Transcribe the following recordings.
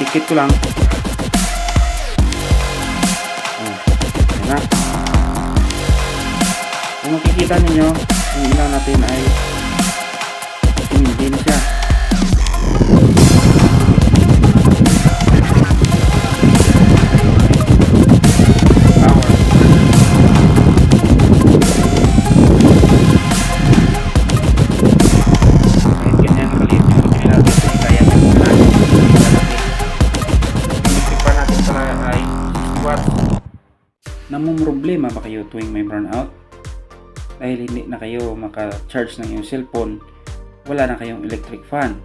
dikit ko lang. Oh, ayan na. Kung makikita ninyo, yung ilaw natin ay 6 watts. Namumroblema ba kayo tuwing may brownout? Dahil hindi na kayo maka-charge ng iyong cellphone, wala na kayong electric fan.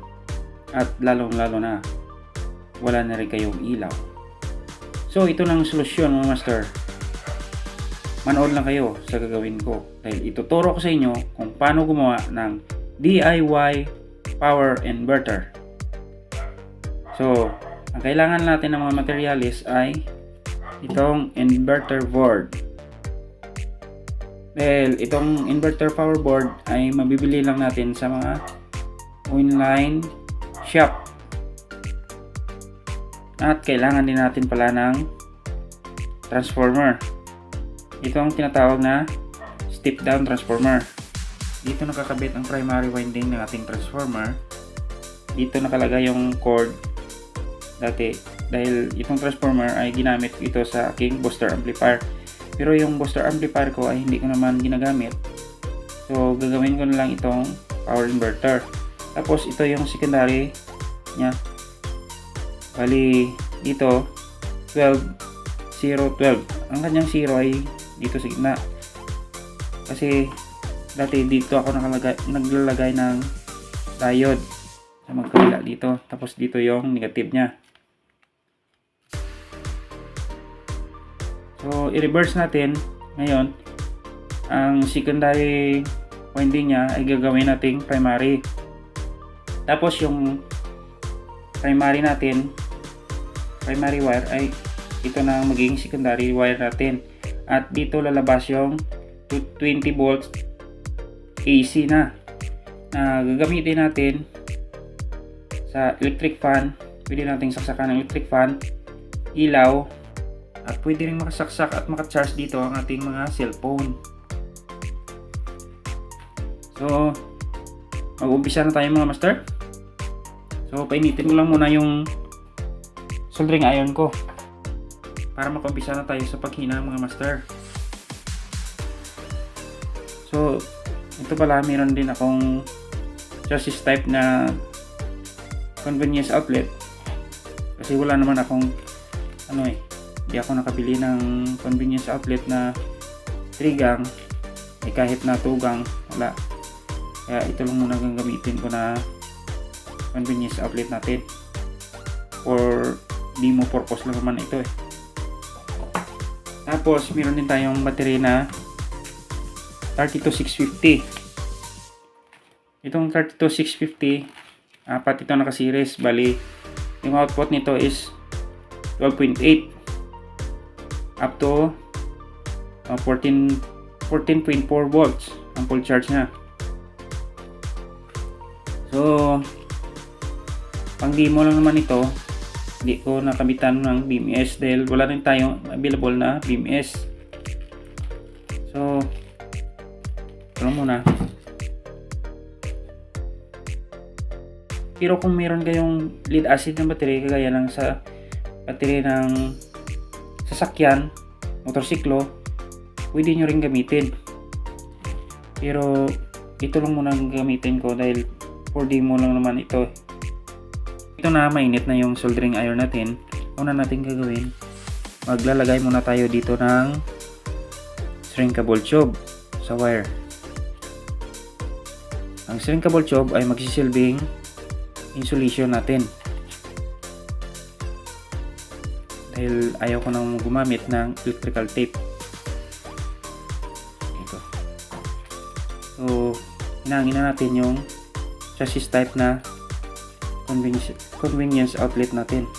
At lalong lalo na, wala na rin kayong ilaw. So ito na ang solusyon mga master. Manood lang kayo sa gagawin ko dahil ituturo ko sa inyo kung paano gumawa ng DIY power inverter. So, ang kailangan natin ng mga materialis ay itong inverter board. Dahil itong inverter power board ay mabibili lang natin sa mga online shop. At kailangan din natin pala ng transformer. Ito ang tinatawag na step down transformer. Dito nakakabit ang primary winding ng ating transformer. Dito nakalagay yung cord dati dahil itong transformer ay ginamit ito sa aking booster amplifier. Pero yung booster amplifier ko ay hindi ko naman ginagamit. So gagawin ko na lang itong power inverter. Tapos ito yung secondary niya. Bali dito 12 0 12. Ang kanyang 0 ay dito sa gitna. Kasi dati dito ako nakalagay, naglalagay ng diode sa magkabila dito. Tapos dito yung negative niya. So, i-reverse natin ngayon. Ang secondary winding niya ay gagawin nating primary. Tapos yung primary natin, primary wire ay ito na ang magiging secondary wire natin. At dito lalabas yung 20 volts AC na na gagamitin natin sa electric fan. Pwede nating saksakan ng electric fan, ilaw, at pwede rin makasaksak at makacharge dito ang ating mga cellphone. So, mag-umpisa na tayo mga master. So, painitin ko lang muna yung soldering iron ko para makumpisa na tayo sa paghina mga master. So, ito pala meron din akong chassis type na convenience outlet kasi wala naman akong ano eh hindi ako nakabili ng convenience outlet na 3 gang eh kahit na 2 gang wala. Kaya ito lang muna gagamitin ko na convenience outlet natin. For demo purpose lang naman ito eh. Tapos meron din tayong battery na 32650 itong 32650 apat ito naka-series. Bali yung output nito is 12.8 up to uh, 14 14.4 volts ang full charge na so pang demo lang naman ito. Hindi ko nakabitan ng BMS dahil wala rin tayong available na BMS so ito lang muna. Pero kung meron kayong lead acid na battery kagaya ng sa battery ng sasakyan, motorsiklo, pwede nyo rin gamitin. Pero ito lang muna ang gamitin ko dahil 4 demo lang naman ito. Ito na mainit na yung soldering iron natin. Una natin gagawin, maglalagay muna tayo dito ng shrinkable tube sa wire. Ang shrinkable tube ay magsisilbing insulation natin. Dahil ayaw ko nang gumamit ng electrical tape. Ito. So hinangin na natin yung chassis type na convenience, convenience outlet natin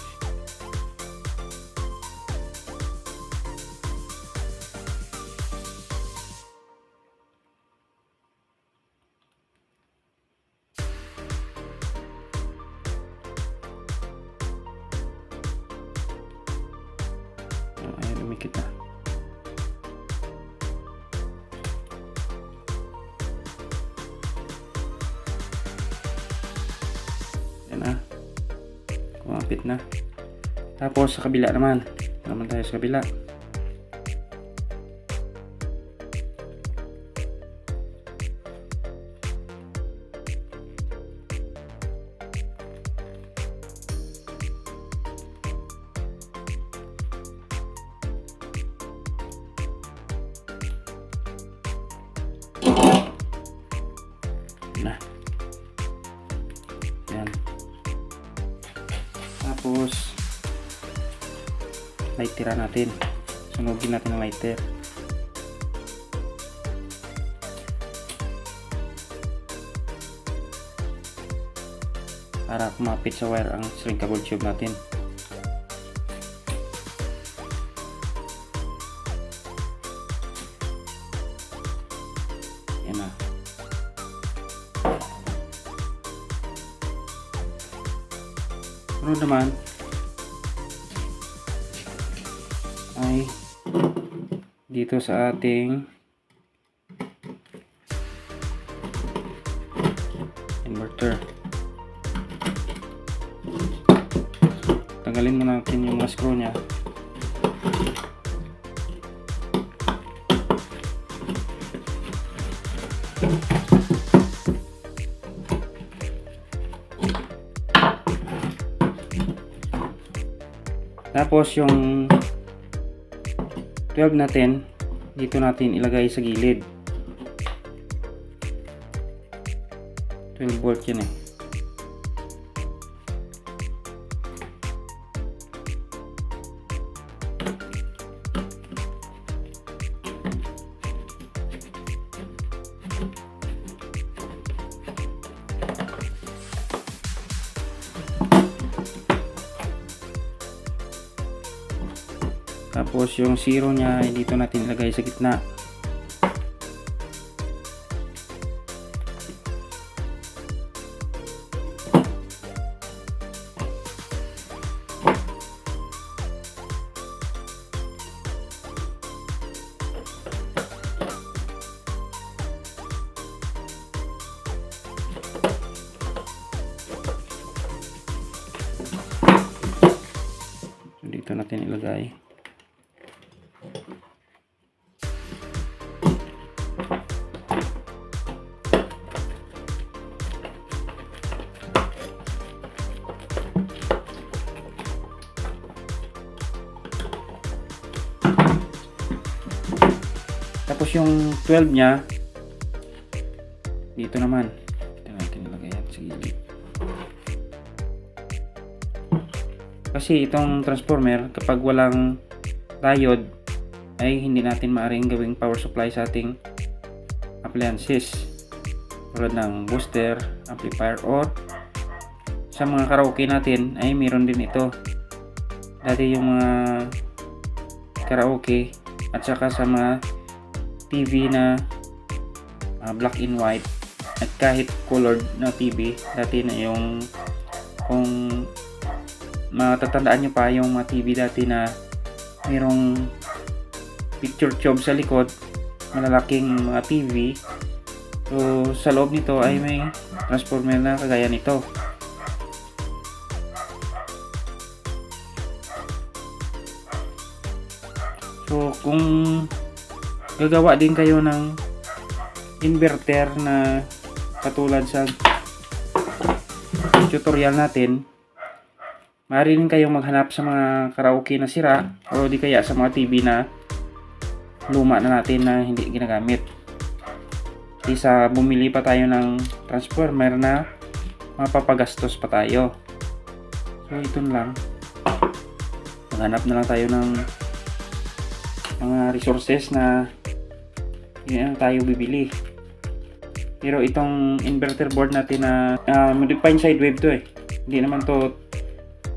na. Yan na. Kumapit na. Tapos sa kabila naman. Naman tayo sa kabila. Na. Yan. Tapos, light tira natin. Sunugin natin ang lighter. Para kumapit sa wire ang shrinkable tube natin. Yan na. Ano naman ay dito sa ating inverter. Tanggalin mo natin yung mga screw niya. Tapos yung 12 natin, dito natin ilagay sa gilid. 12 volt yan eh. Tapos yung zero niya ay dito natin ilagay sa gitna. Dito natin ilagay. Tapos yung 12 niya, dito naman. Dito natin ilagay yan. Kasi itong transformer, kapag walang diode, ay hindi natin maaaring gawing power supply sa ating appliances. Tulad ng booster, amplifier, or sa mga karaoke natin ay meron din ito. Dati yung mga karaoke at saka sa mga TV na ah, black and white at kahit colored na TV dati na yung kung matatandaan nyo pa yung mga TV dati na mayroong picture tube sa likod malalaking mga TV so sa loob nito ay may transformer na kagaya nito. So kung gagawa din kayo ng inverter na katulad sa tutorial natin maaari rin kayong maghanap sa mga karaoke na sira o di kaya sa mga TV na luma na natin na hindi ginagamit. Isa bumili pa tayo ng transformer na mapapagastos pa tayo. So ito lang. Maghanap na lang tayo ng mga resources na yun tayo bibili. Pero itong inverter board natin na uh, modified sine wave to eh. Hindi naman to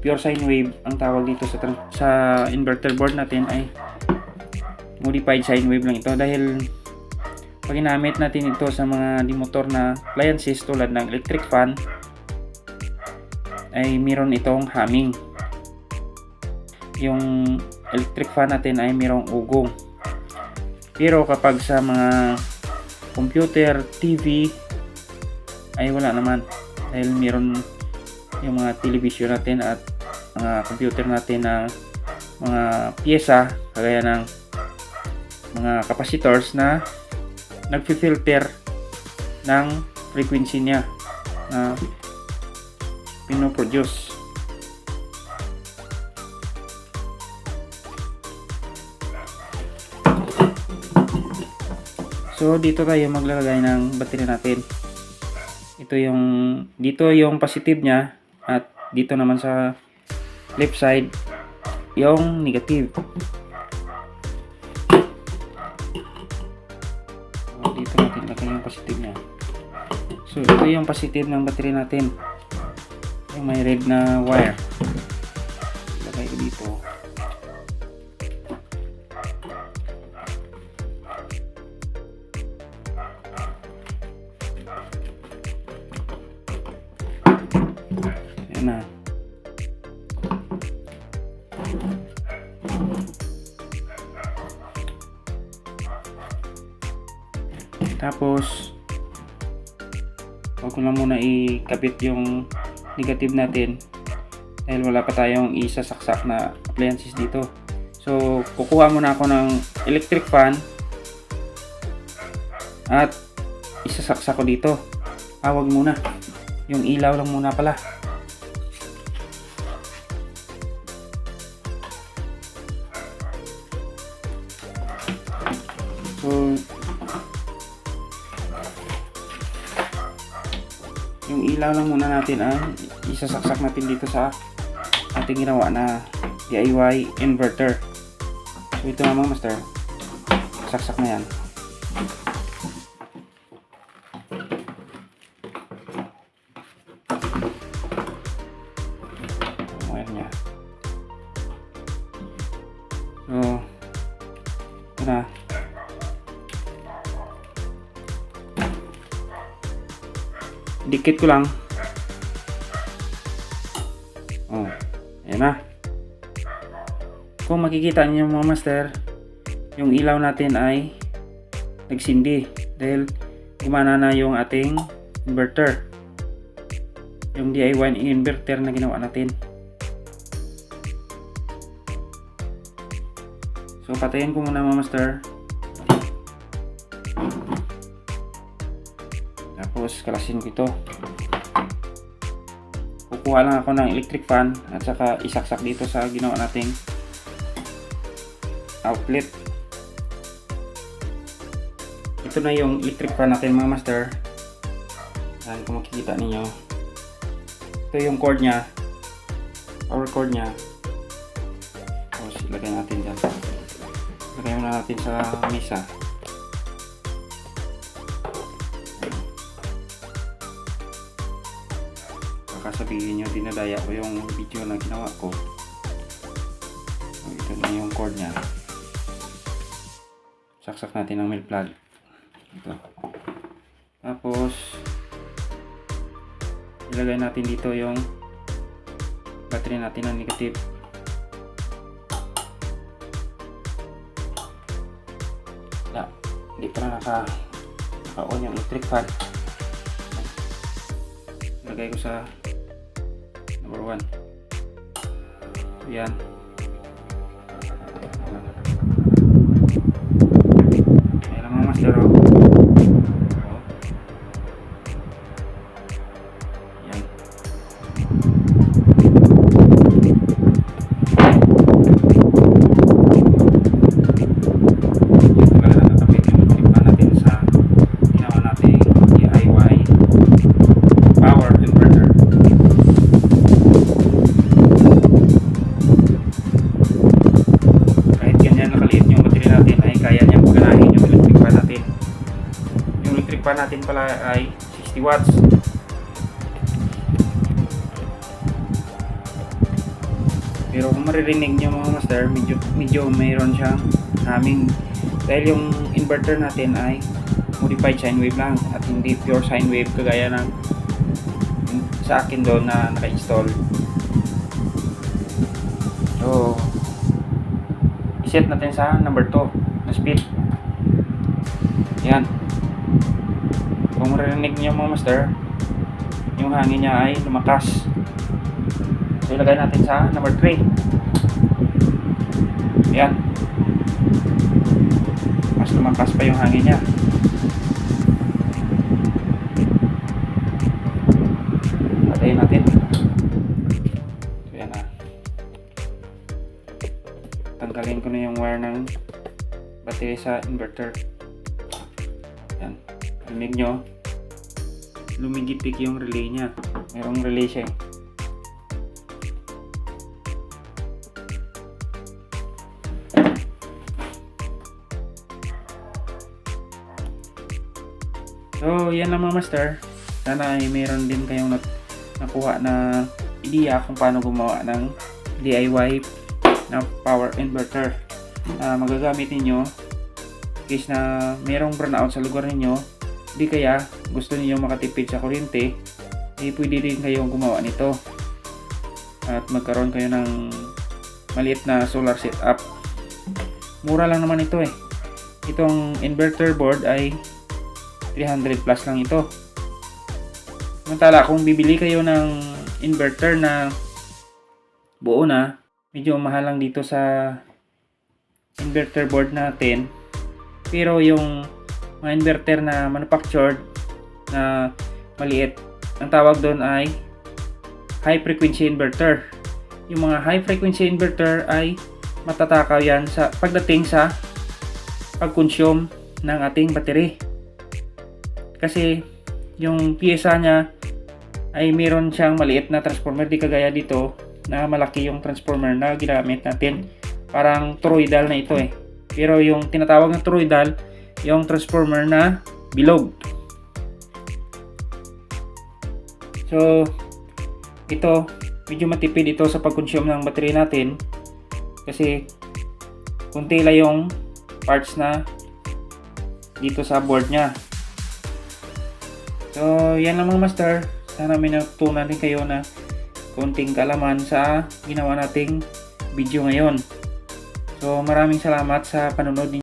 pure sine wave ang tawag dito sa sa inverter board natin ay modified sine wave lang ito dahil pag ginamit natin ito sa mga dimotor na appliances tulad ng electric fan ay meron itong humming yung electric fan natin ay mayroong ugong. Pero kapag sa mga computer, TV ay wala naman dahil mayroon yung mga television natin at mga computer natin na mga pyesa kagaya ng mga capacitors na nagfi-filter ng frequency niya na pinoproduce. So dito tayo maglalagay ng battery natin. Ito yung dito yung positive niya at dito naman sa left side yung negative. Ito yung positive ng battery natin. Yung may red na wire. Lagay ko dito. Ko lang muna ikabit yung negative natin dahil wala pa tayong isasaksak na appliances dito. So, kukuha muna ako ng electric fan at isasaksak ko dito. Ah, muna. Yung ilaw lang muna pala. Natin ah, isasaksak natin dito sa ating ginawa na DIY inverter. So, ito na mga master. Saksak na yan. Na. Dikit ko lang. Makikita niyo mga master, yung ilaw natin ay nagsindi dahil gumana na yung ating inverter. Yung DIY inverter na ginawa natin. So patayin ko muna mga master. Tapos kalasin ko ito. Kukuha lang ako ng electric fan at saka isaksak dito sa ginawa nating outlet. Ito na yung electric fan natin mga master. Yan kung makikita ninyo. Ito yung cord niya. Power cord niya. Tapos ilagay natin dyan. Ilagay muna natin sa mesa. Sabihin nyo, dinadaya ko yung video na ginawa ko. So, ito na yung cord niya. Saksak natin ng milk plug. Ito. Tapos, ilagay natin dito yung battery natin na negative. Wala. Hindi pa na naka, naka-on yung electric fan. Ilagay ko sa number 1. Yan. Natin pala ay 60 watts. Pero kung maririnig niyo mga master, medyo, medyo mayroon siyang humming. Dahil yung inverter natin ay modified sine wave lang at hindi pure sine wave kagaya ng sa akin doon na naka-install. So, set natin sa number 2 na speed. Yan. Kung marinig niyo mga master, yung hangin niya ay lumakas. So ilagay natin sa number 3. Yan. Mas lumakas pa yung hangin niya. Patayin natin. So yan na. Tanggalin ko na yung wire ng battery sa inverter. Rinig nyo. Lumigitik yung relay niya. Merong relay siya eh. So, yan lang mga master. Sana ay meron din kayong nakuha na idea kung paano gumawa ng DIY na power inverter na magagamit ninyo in case na merong brownout sa lugar ninyo di kaya gusto niyo makatipid sa kuryente eh pwede din kayong gumawa nito. At magkaroon kayo ng maliit na solar setup. Mura lang naman ito eh. Itong inverter board ay 300 plus lang ito. Samantala, kung bibili kayo ng inverter na buo na, medyo mahal lang dito sa inverter board natin. Pero yung mga inverter na manufactured na maliit, ang tawag doon ay high frequency inverter. Yung mga high frequency inverter ay matatakaw yan sa pagdating sa pag-consume ng ating battery. Kasi yung pyesa niya ay meron siyang maliit na transformer di kagaya dito na malaki yung transformer na ginamit natin parang toroidal na ito eh pero yung tinatawag na toroidal yung transformer na bilog so ito medyo matipid ito sa pag-consume ng battery natin kasi kunti lang yung parts na dito sa board niya So, yan lang mga master. Sana may natutunan din kayo na konting kalaman sa ginawa nating video ngayon. So, maraming salamat sa panonood ninyo.